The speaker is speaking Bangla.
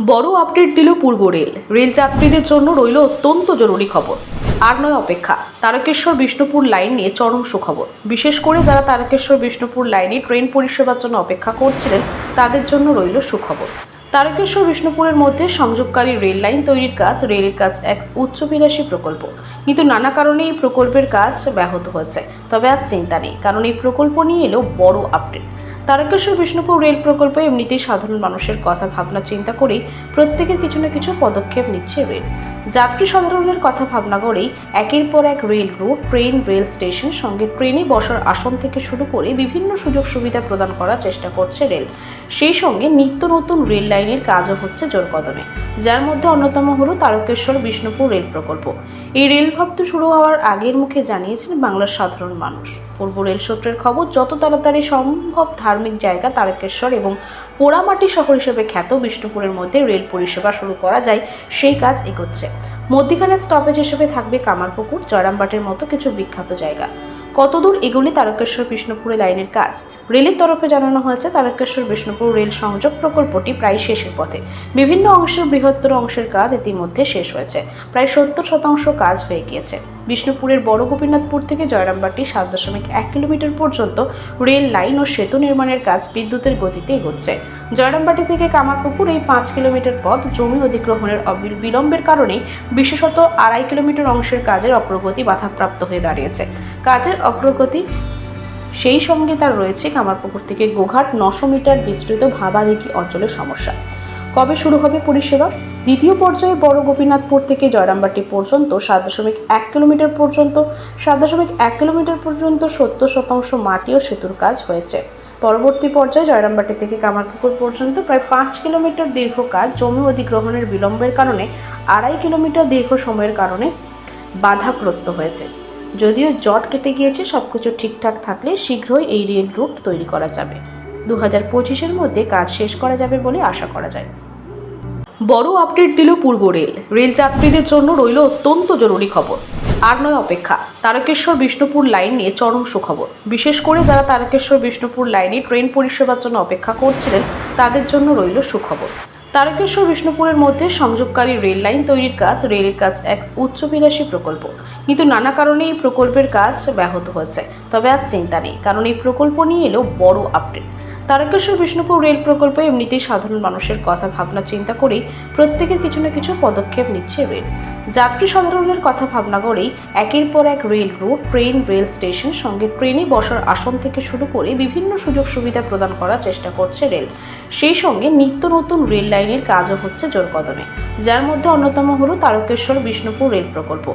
বড় আপডেট দিল পূর্ব রেল। রেল যাত্রীদের জন্য রইল অত্যন্ত জরুরি খবর। আর নয় অপেক্ষা, তারকেশ্বর বিষ্ণুপুর লাইন নিয়ে চরম সুখবর। বিশেষ করে যারা তারকেশ্বর বিষ্ণুপুর লাইনে ট্রেন পরিষেবার জন্য অপেক্ষা করছিলেন, তাদের জন্য রইল সুখবর। তারকেশ্বর বিষ্ণুপুরের মধ্যে সংযোগকারী রেল লাইন তৈরির কাজ, রেলের কাজ এক উচ্চবিলাসী প্রকল্প। কিন্তু নানা কারণে এই প্রকল্পের কাজ ব্যাহত হয়েছে। তবে আর চিন্তা নেই, কারণ এই প্রকল্প নিয়ে এলো বড় আপডেট। তারকেশ্বর বিষ্ণুপুর রেল প্রকল্পে এমনিতেই সাধারণ মানুষের কথা ভাবনা চিন্তা করেই প্রত্যেকের কিছু না কিছু পদক্ষেপ নিচ্ছে রেল। যাত্রী সাধারণের কথা ভাবনা করেই একের পর এক rail route train, rail station সঙ্গে ট্রেনে বসার আসন থেকে শুরু করে বিভিন্ন সুযোগ সুবিধা প্রদান করার চেষ্টা করছে রেল। সেই সঙ্গে নিত্য নতুন রেল লাইনের কাজও হচ্ছে জোর কদমে, যার মধ্যে অন্যতম হলো তারকেশ্বর বিষ্ণুপুর রেল প্রকল্প। এই রেল ভক্ত শুরু হওয়ার আগের মুখে জানিয়েছেন বাংলার সাধারণ মানুষ। পূর্ব রেল সূত্রের খবর, যত তাড়াতাড়ি সম্ভব ধার্মিক জায়গা তারকেশ্বর এবং পোড়ামাটি শহর হিসেবে খ্যাত বিষ্ণুপুরের মধ্যে রেল পরিষেবা শুরু করা যায়, সেই কাজ এগোচ্ছে। মধ্যিখানে স্টপেজ হিসেবে থাকবে কামারপুকুর জয়রামবাটের মতো কিছু বিখ্যাত জায়গা। কতদূর এগুলি তারকেশ্বর বিষ্ণুপুরে লাইনের কাজ। রেলের তরফে জানানো হয়েছে, তারকেশ্বর বিষ্ণুপুর রেল সংযোগ প্রকল্পটি প্রায় শেষের পথে। বিভিন্ন অংশের বৃহত্তর অংশের কাজ ইতিমধ্যে শেষ হয়েছে। প্রায় সত্তর শতাংশ কাজ হয়ে গিয়েছে। বিষ্ণুপুরের বড় গোপীনাথপুর থেকে জয়রামবাটি সাত দশমিক এক কিলোমিটার পর্যন্ত রেল লাইন ও সেতু নির্মাণের কাজ বিদ্যুতের গতিতে এগোচ্ছে। জয়রামবাটি থেকে কামারপুকুর এই পাঁচ কিলোমিটার পথ জমি অধিগ্রহণের বিলম্বের কারণেই বিশেষত আড়াই কিলোমিটার অংশের কাজের অগ্রগতি বাধাপ্রাপ্ত হয়ে দাঁড়িয়েছে। কাজের অগ্রগতি সেই সঙ্গে তার রয়েছে কামারপুকুর থেকে গোঘাট নশো মিটার বিস্তৃত ভাবাদিঘি অঞ্চলের সমস্যা। কবে শুরু হবে পরিষেবা? দ্বিতীয় পর্যায়ে বড় গোপীনাথপুর থেকে জয়রামবাটি পর্যন্ত সাত দশমিক এক কিলোমিটার পর্যন্ত, সাত দশমিক এক কিলোমিটার পর্যন্ত সত্তর শতাংশ মাটি ও সেতুর কাজ হয়েছে। পরবর্তী পর্যায়ে জয়রামবাটি থেকে কামারপুকুর পর্যন্ত প্রায় পাঁচ কিলোমিটার দীর্ঘ কাজ, জমি অধিগ্রহণের বিলম্বের কারণে আড়াই কিলোমিটার দীর্ঘ সময়ের কারণে বাধাগ্রস্ত হয়েছে। যদিও জট কেটে গিয়েছে সব কিছু ঠিকঠাক থাকলে শীঘ্রই এই রেল রুট তৈরি করা যাবে। দু হাজার পঁচিশের মধ্যে কাজ শেষ করা যাবে বলে আশা করা যায়। বড় আপডেট দিল পূর্ব রেল। রেল যাত্রীদের জন্য রইল অত্যন্ত জরুরি খবর। আর নয় অপেক্ষা। তারকেশ্বর বিষ্ণুপুর লাইন নিয়ে চরম সুখবর। বিশেষ করে যারা তারকেশ্বর বিষ্ণুপুর লাইনে ট্রেন পরিষেবার জন্য অপেক্ষা করছিলেন, তাদের জন্য রইল সুখবর। তারকেশ্বর বিষ্ণুপুরের মধ্যে সংযোগকারী রেল লাইন তৈরির কাজ, রেলের কাজ এক উচ্চবিলাসী প্রকল্প। কিন্তু নানা কারণে এই প্রকল্পের কাজ ব্যাহত হয়েছে। তবে আর চিন্তা নেই, কারণ এই প্রকল্প নিয়ে এলো বড় আপডেট তারকেশ্বর বিষ্ণুপুর রেল প্রকল্পে এমনিতেই সাধারণ মানুষের কথা ভাবনা চিন্তা করেই প্রত্যেকের কিছু না কিছু পদক্ষেপ নিচ্ছে রেল। যাত্রী সাধারণের কথা ভাবনা করেই একের পর এক rail road, train, rail station সঙ্গে ট্রেনে বসার আসন থেকে শুরু করে বিভিন্ন সুযোগ সুবিধা প্রদান করার চেষ্টা করছে রেল। সেই সঙ্গে নিত্য নতুন রেল লাইনের কাজও হচ্ছে জোর কদমে যার মধ্যে অন্যতম হল তারকেশ্বর বিষ্ণুপুর রেল প্রকল্প।